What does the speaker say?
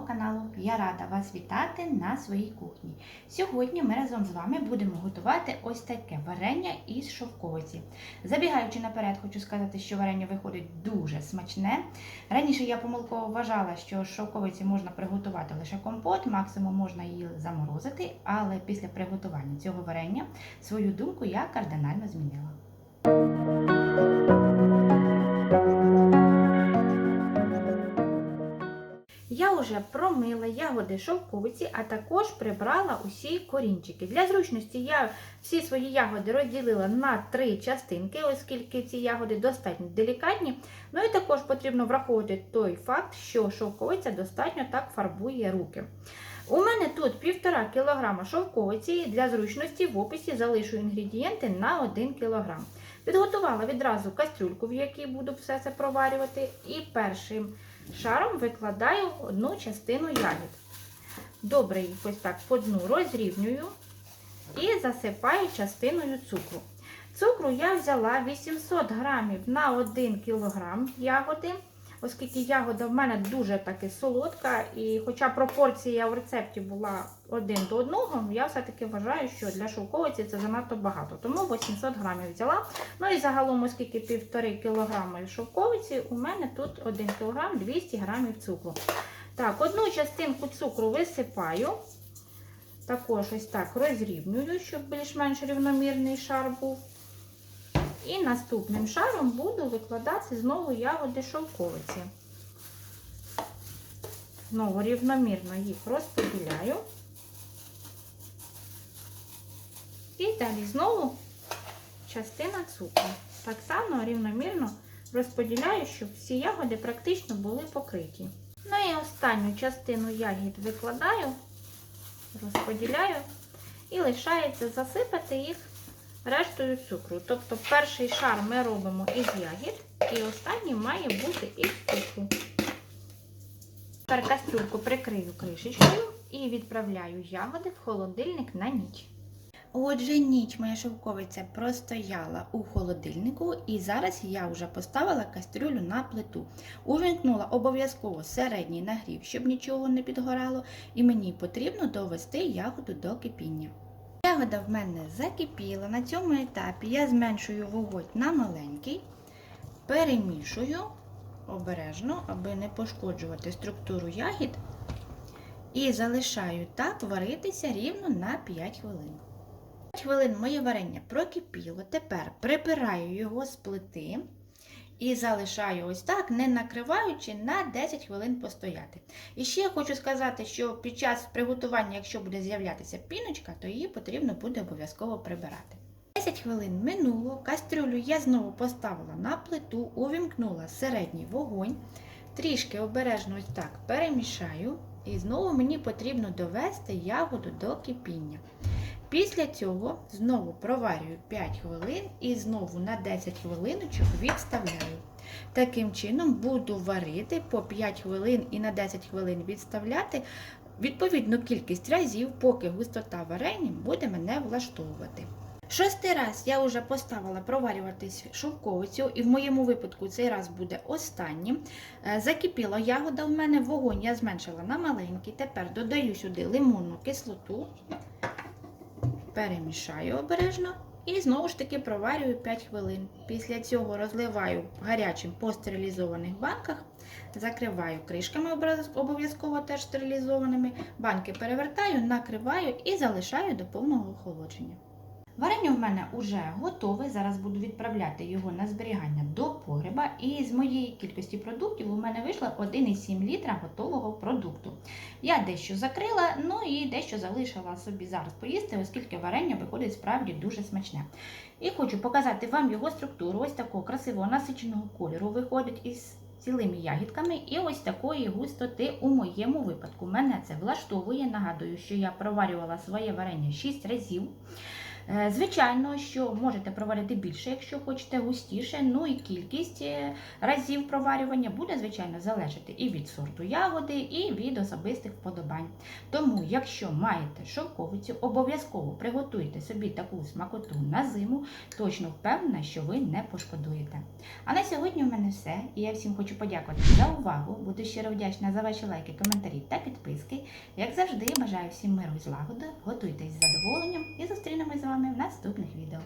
каналу. Я рада вас вітати на своїй кухні. Сьогодні ми разом з вами будемо готувати ось таке варення із шовковиці. Забігаючи наперед, хочу сказати, що варення виходить дуже смачне. Раніше я помилково вважала, що з шовковиці можна приготувати лише компот, максимум можна її заморозити, але після приготування цього варення свою думку я кардинально змінила. Вже промила ягоди шовковиці, а також прибрала усі корінчики. Для зручності я всі свої ягоди розділила на три частинки, оскільки ці ягоди достатньо делікатні. Ну і також потрібно враховувати той факт, що шовковиця достатньо так фарбує руки. У мене тут 1,5 кг шовковиці. Для зручності в описі залишу інгредієнти на 1 кг. Підготувала відразу кастрюльку, в якій буду все це проварювати, і першим шаром викладаю одну частину ягід. Добре їх ось так по дну розрівнюю і засипаю частиною цукру. Цукру я взяла 800 грамів на 1 кг ягоди, оскільки ягода в мене дуже таки солодка, і хоча пропорція в рецепті була 1 до 1, я все-таки вважаю, що для шовковиці це занадто багато. Тому 800 грамів взяла. Ну і загалом, оскільки 1,5 кг шовковиці, у мене тут 1 кг 200 грамів цукру. Так, одну частинку цукру висипаю. Також ось так розрівнюю, щоб більш-менш рівномірний шар був. І наступним шаром буду викладати знову ягоди шовковиці. Знову рівномірно їх розподіляю. І далі знову частина цукру. Так само рівномірно розподіляю, щоб всі ягоди практично були покриті. Ну і останню частину ягід викладаю, розподіляю і лишається засипати їх рештою цукру. Тобто перший шар ми робимо із ягід, і останній має бути із цукру. Тепер кастрюльку прикрию кришечкою і відправляю ягоди в холодильник на ніч. Отже, ніч моя шовковиця простояла у холодильнику, і зараз я вже поставила кастрюлю на плиту. Увімкнула обов'язково середній нагрів, щоб нічого не підгорало, і мені потрібно довести ягоду до кипіння. Ягода в мене закипіла. На цьому етапі я зменшую вогонь на маленький, перемішую обережно, аби не пошкоджувати структуру ягід. І залишаю так варитися рівно на 5 хвилин. 5 хвилин моє варення прокипіло. Тепер прибираю його з плити і залишаю ось так, не накриваючи на 10 хвилин постояти. І ще хочу сказати, що під час приготування, якщо буде з'являтися піночка, то її потрібно буде обов'язково прибирати. 10 хвилин минуло, кастрюлю я знову поставила на плиту, увімкнула середній вогонь, трішки обережно ось так перемішаю, і знову мені потрібно довести ягоду до кипіння. Після цього знову проварюю 5 хвилин і знову на 10 хвилиночок відставляю. Таким чином буду варити по 5 хвилин і на 10 хвилин відставляти відповідну кількість разів, поки густота варення буде мене влаштовувати. Шостий раз я вже поставила проварюватись шовковицю, і в моєму випадку цей раз буде останнім. Е, Закипіла ягода в мене, вогонь я зменшила на маленький. Тепер додаю сюди лимонну кислоту, перемішаю обережно і знову ж таки проварюю 5 хвилин. Після цього розливаю гарячим по стерилізованих банках, закриваю кришками обов'язково теж стерилізованими. Банки перевертаю, накриваю і залишаю до повного охолодження. Варення в мене вже готове. Зараз буду відправляти його на зберігання до погреба. І з моєї кількості продуктів у мене вийшло 1,7 літра готового продукту. Я дещо закрила, ну і дещо залишила собі зараз поїсти, оскільки варення виходить справді дуже смачне. І хочу показати вам його структуру. Ось такого красивого насиченого кольору виходить із цілими ягідками і ось такої густоти у моєму випадку. Мене це влаштовує. Нагадую, що я проварювала своє варення 6 разів. Е, Звичайно, що можете проварити більше, якщо хочете густіше. Ну і кількість е, разів проварювання буде, звичайно, залежати і від сорту ягоди, і від особистих вподобань. Тому, якщо маєте шовковицю, обов'язково приготуйте собі таку смакоту на зиму. Точно впевнена, що ви не пошкодуєте. А на сьогодні у мене все. І я всім хочу подякувати за увагу. Буду щиро вдячна за ваші лайки, коментарі та підписки. Як завжди, бажаю всім миру і злагоди. Готуйтесь з задоволенням і зустрінемось з вами в наступних відео.